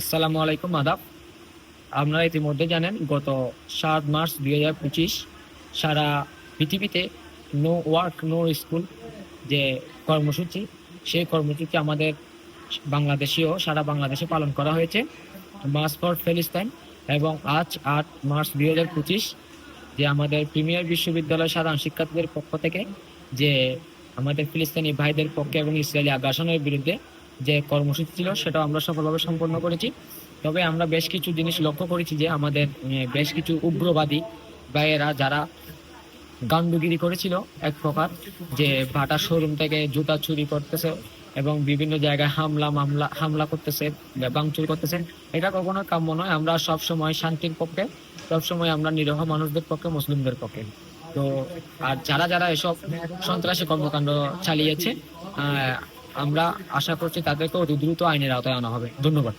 আসসালামু আলাইকুম আদাব আপনারা ইতিমধ্যে জানেন, গত সাত মার্চ দুই হাজার পঁচিশ সারা পৃথিবীতে নো ওয়ার্ক নো স্কুল যে কর্মসূচি, সেই কর্মসূচি আমাদের বাংলাদেশেও সারা বাংলাদেশে পালন করা হয়েছে। মার্চ ফর ফেলিস্তাইন এবং আজ আট মার্চ দুই হাজার পঁচিশ যে আমাদের প্রিমিয়ার বিশ্ববিদ্যালয় সাধারণ শিক্ষার্থীদের পক্ষ থেকে যে আমাদের ফিলিস্তিনি ভাইদের পক্ষে এবং ইসরায়েলি আগ্রাসনের বিরুদ্ধে যে কর্মসূচি ছিল সেটাও আমরা সফলভাবে সম্পন্ন করেছি। তবে আমরা বেশ কিছু জিনিস লক্ষ্য করেছি যে আমাদের বেশ কিছু উগ্রবাদী ভাইয়েরা যারা গান্ডুগিরি করেছিল এক প্রকার, যে বাটা শোরুম থেকে জুতা চুরি করতেছে এবং বিভিন্ন জায়গায় হামলা, মামলা, হামলা করতেছে বা ভাঙচুর করতেছে, এটা কখনো কাম্য নয়। আমরা সব সময় শান্তির পক্ষে সব সময় আমরা নিরহ মানুষদের পক্ষে, মুসলিমদের পক্ষে। তো, আর যারা যারা এসব সন্ত্রাসী কর্মকাণ্ড চালিয়েছে আমরা আশা করছি তাদেরকে অতি দ্রুত আইনের আওতায় আনা হবে। ধন্যবাদ।